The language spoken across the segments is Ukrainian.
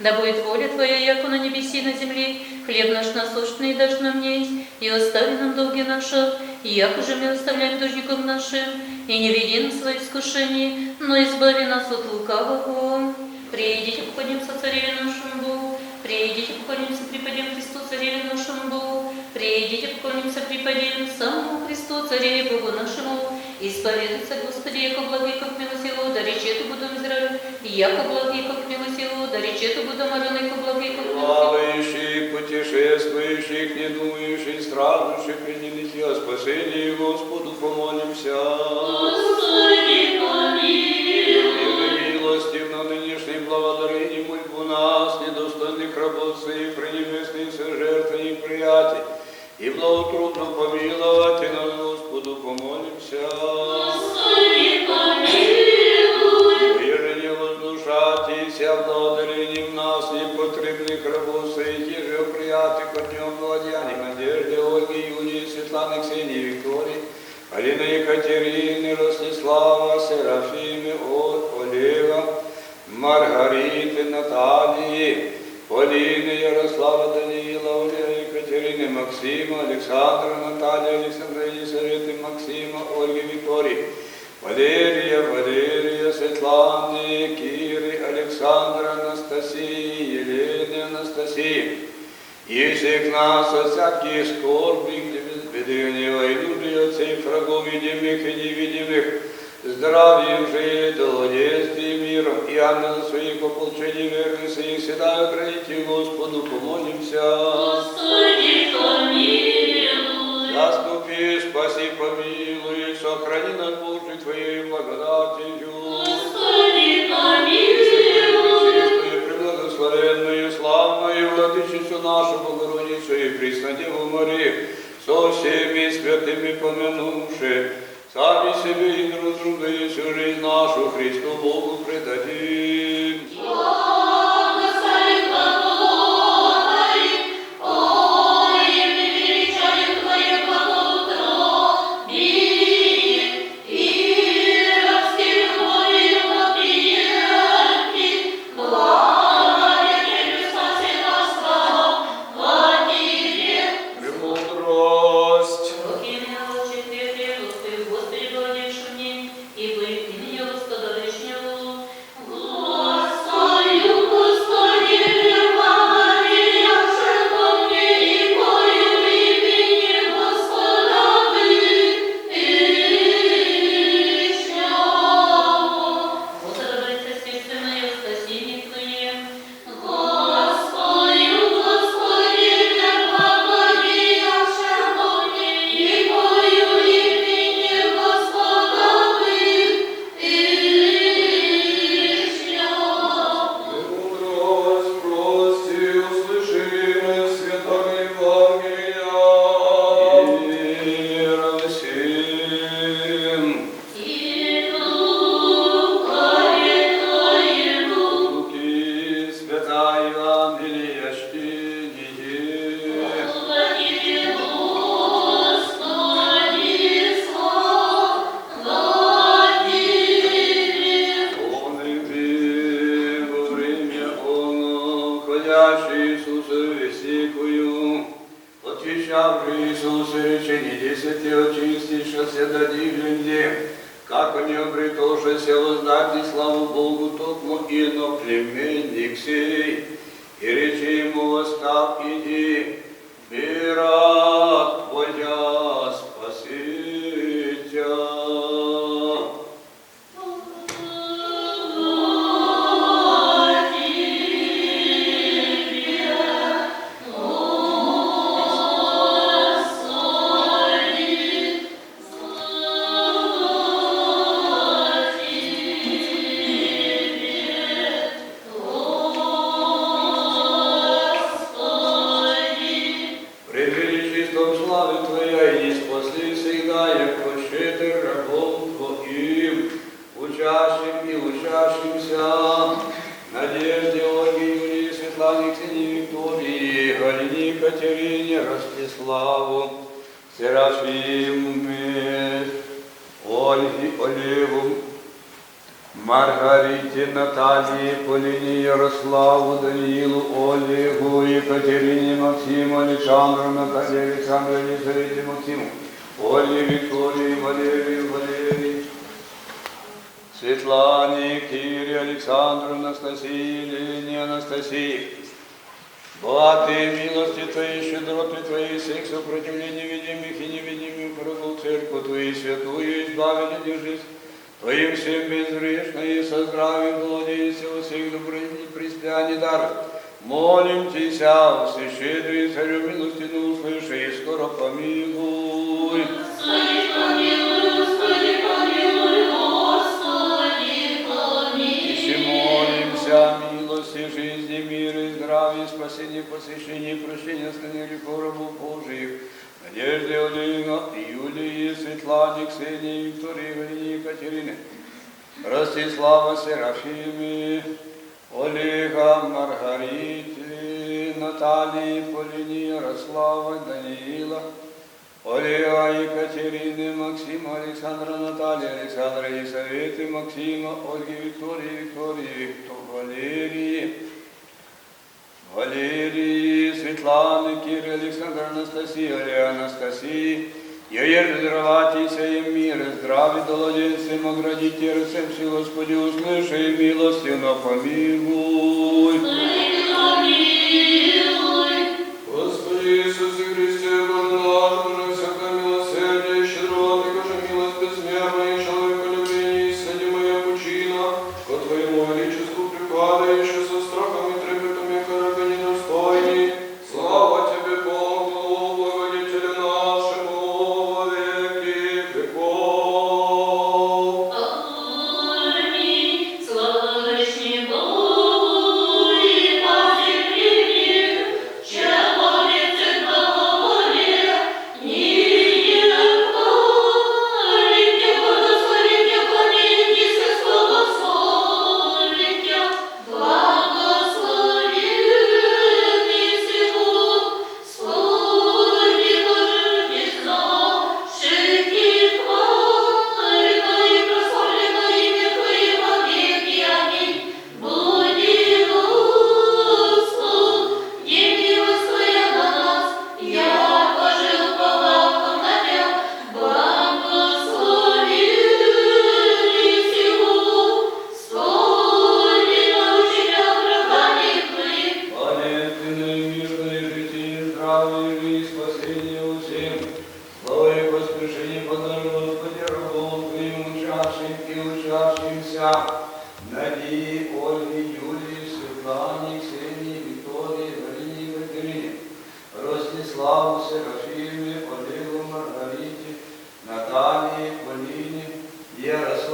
да будет воля Твоя, яко на небеси и на земле. Хлеб наш насущный дашь нам днесь, и остави нам долги наши, яко же мы оставляем должником нашим, и не веди нас свои искушения, но избави нас от лукавого. Приидите, поклонимся цареве нашему Богу, приидите, поклонимся, преподем Христу, цареве нашему Богу, приидите, поклонимся, преподем самому Христу, цареве Богу нашему, исповедуйся, Господи, яко благий, как милосилу, да речету будем Израиль, яко благий, как милосилу, да речету Буду Арон, яко благий, как милосилу. Плавающих, путешествующих, недующих, страждущих, принимите о спасении Господу помолимся. Юлии, Светланы, Ксении, Виктории, Алины, Екатерины, Ростислава, Серафимы, О- Олега, Маргариты, Натальи, Полины, Ярослава, Даниила, Ольга, Екатерины, Максима, Александра, Наталья, Александра, Елисаветы, Максима, Ольги, Виктории, Валерия, Валерия, Светланы, Киры, Александра, Анастасии, Елены, Анастасии. И всех нас от всяких скорбных, беды, гнева и нужды, от всех врагов видимых и невидимых, здравием же, долголетием, миром, и ангелов своих ополчений верных своих, всегда храните Господу, помолимся. Господи, помилуй. Заступи, спаси, помилуй, сохрани нас, Боже, Твоей благодатью. Господи, помилуй. Чистую, преблагословенную, славную Владычицу нашу Богородицу и Преснодеву Марию, со всеми святыми помянувши, сами себе и друг друга всю жизнь нашу Христу Богу предадим. Отвечавший Иисус речение десяти очистившися до дивленде, как он не обретошися воздать и славу Богу, тому иноплеменник сей, и речи ему восстав, иди, мира твоя Ольгі, Оліву, Маргариті, Наталії, Поліні, Ярославу, Данілу, Олегу, Екатерині, Максиму, Олександру, Наталії, Олександру, Елізаветі, Максиму, Олі, Вікторії, Валерію, Валерії, Світлані, Кірі, Олександру, Анастасії, Лені, Анастасії. Богатые милости Твои, щедроты Твои, всех сопротивлений видимых и невидимых врагов Церковь Твою святую, избавили держись. Твоим всем безгрешно и со здравием владея всего всех добрых и преспяний дар. Молим Тебя, всещедрый Царю милостину услыши и скоро помилуй. Если молимся, милости, жизни, мира и здравия, спасения, посещения, прощения, остальных грехов рабов Божиих, Надежды Олега, Юлии, Светлане, Ксении, Виктории, Галине, Екатерины, Ростислава, Серафиме, Олега, Маргарите, Натальи, Полине, Ярослава, Даниила, Олега, Екатерины, Максима, Александра, Натальи, Александра, Елисаветы, Максима, Ольги, Виктории, Виктории, Виктор, Валерии, Валерии, Светланы, Киры, Александра, Анастасии, Олега, Анастасии, Ее здраватися им мир, здраві долоденцем, оградите рецем всі, Господи, услыши и милостивно помилуй.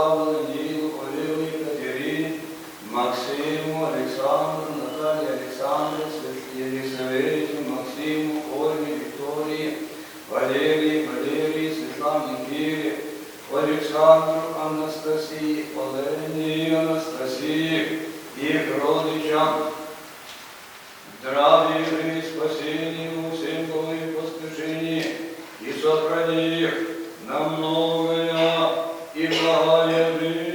Ярославу, Даниилу, Олегу, Катерині, Максиму, Александру, Наталі, Олександру, Елисавете, Максиму, Ольгі, Вікторії, Валерії, Валерії, Світлані Кире, Олександру, Анастасії, Олені, Анастасії, їх родичам, здравия и спасения всем Богу и поспешении, и сохрани их на многое и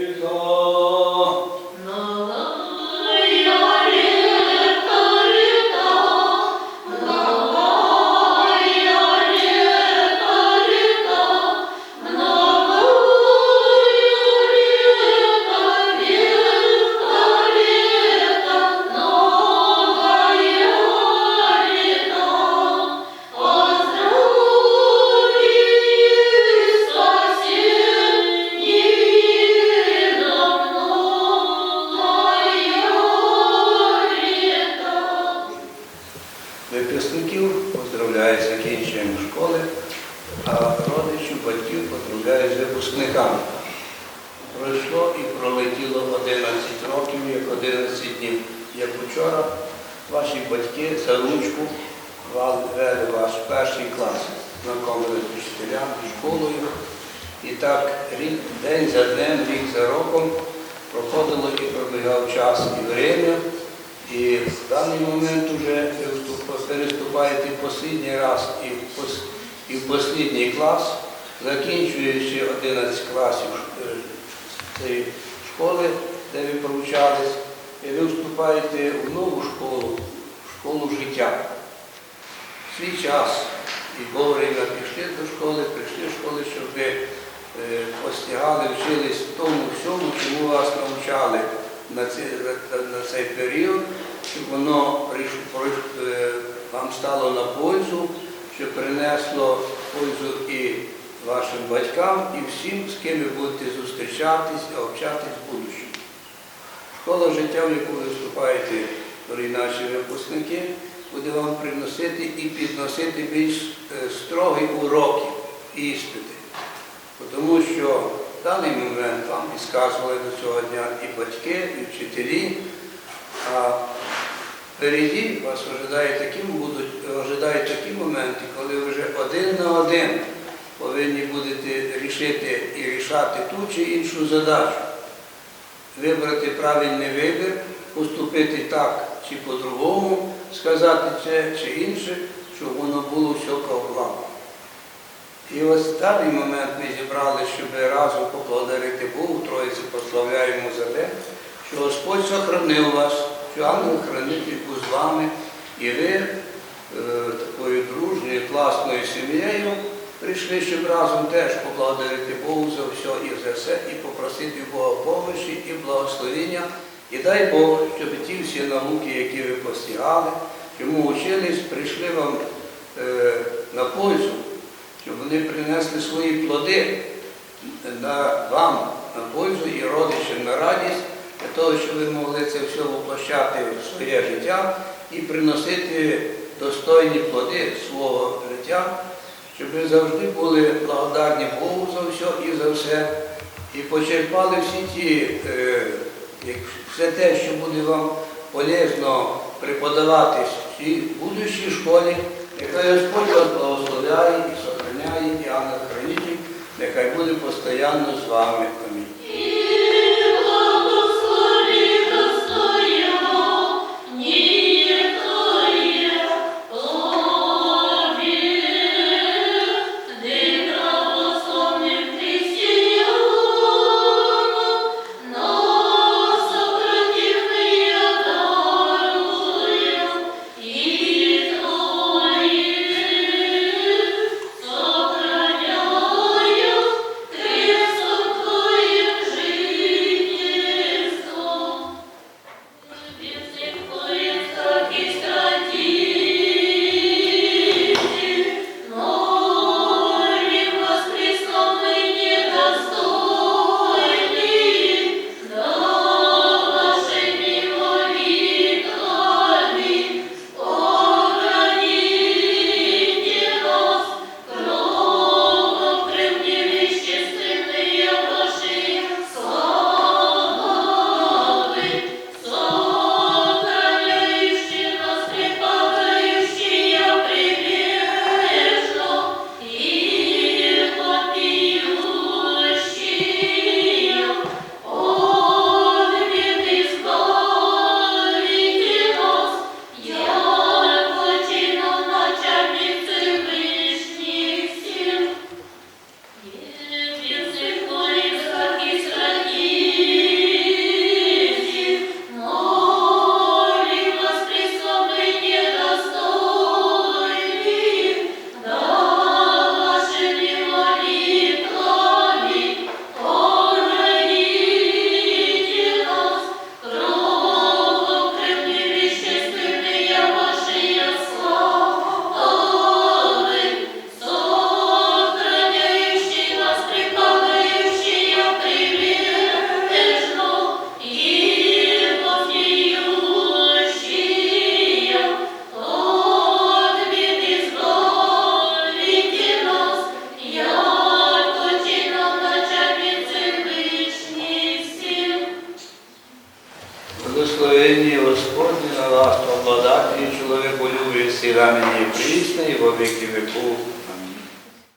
І в даний момент вже переступаєте останній раз і в в останній клас, закінчуючи 11 класів е, цієї школи, де ви провчались, і ви вступаєте в нову школу, в школу життя. В свій час і вовремя пішли до школи, прийшли в школи, щоб ви е, постигали, вчились тому всьому, чому вас навчали на цей, період, щоб воно е, вам стало на пользу, щоб принесло пользу і вашим батькам, і всім, з ким ви будете зустрічатись, общатись в будущому. Школа життя, в яку ви вступаєте, дорогі наші випускники, буде вам приносити і підносити більш е, строгі уроки і іспити. Тому що в даний момент вам підказували до цього дня і батьки, і вчителі, а впереді вас ожидає такі, будуть, ожидають такі моменти, коли ви вже один на один повинні будете рішити і рішати ту чи іншу задачу вибрати правильний вибір, поступити так чи по-другому, сказати це чи інше, щоб воно було все плану. І ось в даний момент ми зібрали, щоб разом поблагодарити Богу, Троїці прославляємо за те, що Господь сохранив вас, що ангел-хранитель з вами, і ви е, такою дружньою, класною сім'єю прийшли, щоб разом теж поблагодарити Богу за все і за все, і попросити Бога помощі і благословення. І дай Бог, щоб ті всі науки, які ви постигали, чому учились, прийшли вам е, на пользу, щоб вони принесли свої плоди на вам на пользу і родичам на радість, для того, щоб ви могли це все воплощати в своє життя і приносити достойні плоди свого життя, щоб ви завжди були благодарні Богу за все і за все, і почерпали всі ті, е, все те, що буде вам полезно преподаватись в будущій школі, нехай Господь вас благословляє і ангел-хранитель, нехай буде постійно з вами.